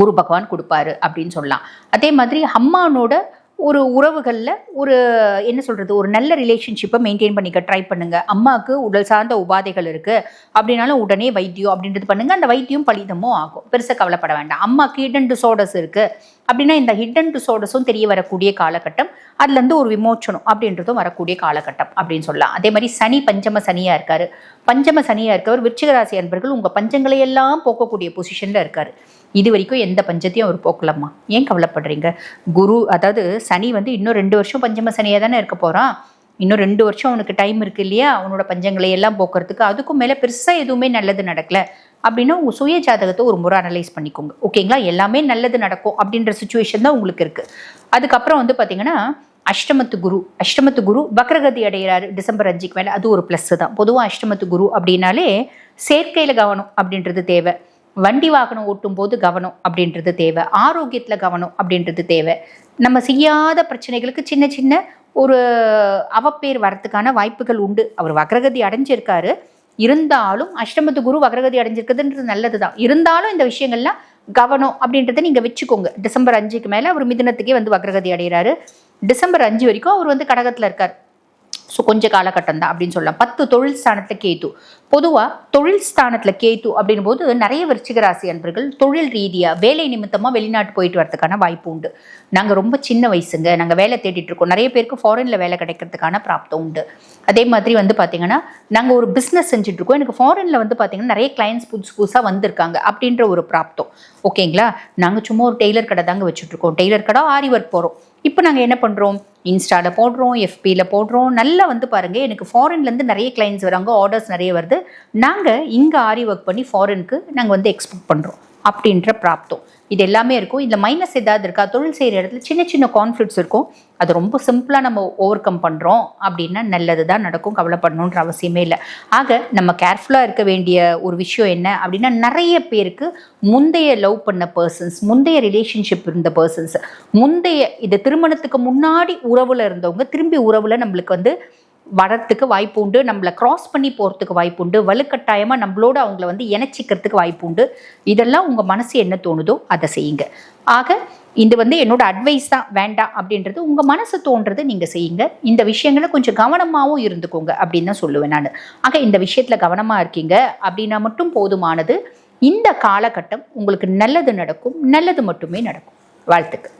குரு பகவான் கொடுப்பாரு அப்படின்னு சொல்லலாம். அதே மாதிரி அம்மானோட ஒரு உறவுகளில் ஒரு என்ன சொல்கிறது ஒரு நல்ல ரிலேஷன்ஷிப்பை மெயின்டைன் பண்ணிக்க ட்ரை பண்ணுங்கள் அம்மாவுக்கு உடல் சார்ந்த உபாதைகள் இருக்குது அப்படின்னாலும் உடனே வைத்தியம் அப்படின்றது பண்ணுங்கள் அந்த வைத்தியம் பலிதமும் ஆகும். பெருசாக கவலைப்பட வேண்டாம். அம்மாவுக்கு ஹிடன் டிசோர்டர்ஸ் இருக்குது அப்படின்னா இந்த ஹிடன் டிசோர்டர்ஸும் தெரிய வரக்கூடிய காலகட்டம் அதுலேருந்து ஒரு விமோச்சனம் அப்படின்றதும் வரக்கூடிய காலகட்டம் அப்படின்னு சொல்லலாம். அதே மாதிரி சனி பஞ்சம சனியாக இருக்கார். பஞ்சம சனியாக இருக்கவர் விருச்சிகராசி அன்பர்கள் உங்கள் பஞ்சங்களை எல்லாம் போக்கக்கூடிய பொசிஷனில் இருக்காரு. இது வரைக்கும் எந்த பஞ்சத்தையும் அவர் போக்கலம்மா. ஏன் கவலைப்படுறீங்க? குரு அதாவது சனி வந்து இன்னும் ரெண்டு வருஷம் பஞ்சம சனியாக தானே இருக்க போகிறான் இன்னும் ரெண்டு வருஷம் அவனுக்கு டைம் இருக்கு இல்லையா? அவனோட பஞ்சங்களை எல்லாம் போக்குறதுக்கு அதுக்கும் மேலே பெருசாக எதுவுமே நல்லது நடக்கல. அப்படின்னா உங்கள் சுய ஜாதகத்தை ஒரு முறை அனலைஸ் பண்ணிக்கோங்க. ஓகேங்களா எல்லாமே நல்லது நடக்கும் அப்படின்ற சுச்சுவேஷன் தான் உங்களுக்கு இருக்குது அதுக்கப்புறம் வந்து பார்த்தீங்கன்னா அஷ்டமத்து குரு அஷ்டமத்து குரு வக்ரகதி அடைகிறாரு டிசம்பர் அஞ்சுக்கு மேலே. அது ஒரு ப்ளஸ் தான். பொதுவாக அஷ்டமத்து குரு அப்படின்னாலே சேர்க்கையில் கவனம் அப்படின்றது தேவை. வண்டி வாகனம் ஓட்டும் போது கவனம் அப்படின்றது தேவை. ஆரோக்கியத்தில் கவனம் அப்படின்றது தேவை. நம்ம செய்யாத பிரச்சனைகளுக்கு சின்ன சின்ன ஒரு அவப்பேர் வரத்துக்கான வாய்ப்புகள் உண்டு. அவர் வக்ரகதி அடைஞ்சிருக்காரு. இருந்தாலும் அஷ்டமத்து குரு வக்ரகதி அடைஞ்சிருக்குதுன்றது நல்லது தான் இருந்தாலும் இந்த விஷயங்கள்லாம் கவனம் அப்படின்றத நீங்கள் வச்சுக்கோங்க. டிசம்பர் அஞ்சுக்கு மேலே அவர் மிதினத்துக்கே வந்து வக்ரகதி அடைகிறாரு டிசம்பர் அஞ்சு வரைக்கும் அவர் வந்து கடகத்தில் இருக்கார். ஸோ கொஞ்ச காலகட்டம் தான் அப்படின்னு சொல்லலாம். பத்து தொழில் ஸ்தானத்தில் கேத்து பொதுவாக தொழில் ஸ்தானத்தில் கேத்து அப்படின் போது நிறைய விருச்சிகராசி அன்பர்கள் தொழில் ரீதியாக வேலை நிமித்தமாக வெளிநாட்டு போயிட்டு வரதுக்கான வாய்ப்பு உண்டு. நாங்கள் ரொம்ப சின்ன வயசுங்க. நாங்கள் வேலை தேடிட்டு இருக்கோம். நிறைய பேருக்கு ஃபாரினில் வேலை கிடைக்கிறதுக்கான பிராப்தம் உண்டு. அதே மாதிரி வந்து பார்த்தீங்கன்னா நாங்கள் ஒரு பிஸ்னஸ் செஞ்சுட்டு இருக்கோம். எனக்கு ஃபாரினில் வந்து பார்த்தீங்கன்னா நிறைய கிளைண்ட்ஸ் புதுசு புதுசாக வந்திருக்காங்க அப்படின்ற ஒரு பிராப்தம். ஓகேங்களா? நாங்கள் சும்மா ஒரு டெய்லர் கடை தாங்க வச்சுட்ருக்கோம் டெய்லர் கடை ஆரி ஒர்க் போகிறோம் இப்போ நாங்கள் என்ன பண்ணுறோம் இன்ஸ்டாவில் போடுறோம் எஃபியில் போடுறோம். நல்லா வந்து பாருங்கள் எனக்கு ஃபாரின்லேருந்து நிறைய கிளைண்ட்ஸ் வராங்க. ஆர்டர்ஸ் நிறைய வருது. நாங்கள் இங்கே ஆரி ஒர்க் பண்ணி ஃபாரினுக்கு நாங்கள் வந்து எக்ஸ்போர்ட் பண்ணுறோம் அப்படின்ற பிராப்தம். இது எல்லாமே இருக்கும். இதில் மைனஸ் ஏதாவது இருக்கா? தொழில் செய்கிற இடத்துல சின்ன சின்ன கான்ஃப்ளிக்ஸ் இருக்கும். அது ரொம்ப சிம்பிளாக நம்ம ஓவர் கம் பண்ணுறோம் அப்படின்னா நல்லது தான் நடக்கும். கவலைப்படணுன்ற அவசியமே இல்லை. ஆக நம்ம கேர்ஃபுல்லாக இருக்க வேண்டிய ஒரு விஷயம் என்ன அப்படின்னா நிறைய பேருக்கு முந்தைய லவ் பண்ண பர்சன்ஸ் முந்தைய ரிலேஷன்ஷிப் இருந்த பர்சன்ஸ் முந்தைய இது திருமணத்துக்கு முன்னாடி உறவில் இருந்தவங்க திரும்பி உறவில் நம்மளுக்கு வந்து வரத்துக்கு வாய்ப்பு உண்டு நம்மளை க்ராஸ் பண்ணி போகிறதுக்கு வாய்ப்பு உண்டு வலுக்கட்டாயமாக நம்மளோட அவங்கள வந்து இணைச்சிக்கிறதுக்கு வாய்ப்பு உண்டு. இதெல்லாம் உங்கள் மனசு என்ன தோணுதோ அதை செய்யுங்க. ஆக இது வந்து என்னோட அட்வைஸ் தான் வேண்டாம் அப்படின்றது உங்கள் மனசு தோன்றது நீங்கள் செய்யுங்க. இந்த விஷயங்களை கொஞ்சம் கவனமாகவும் இருந்துக்கோங்க அப்படின்னு தான் சொல்லுவேன் நான். ஆக இந்த விஷயத்தில் கவனமாக இருக்கீங்க அப்படின்னா மட்டும் போதுமானது. இந்த காலகட்டம் உங்களுக்கு நல்லது நடக்கும் நல்லது மட்டுமே நடக்கும். வாழ்த்துக்கள்.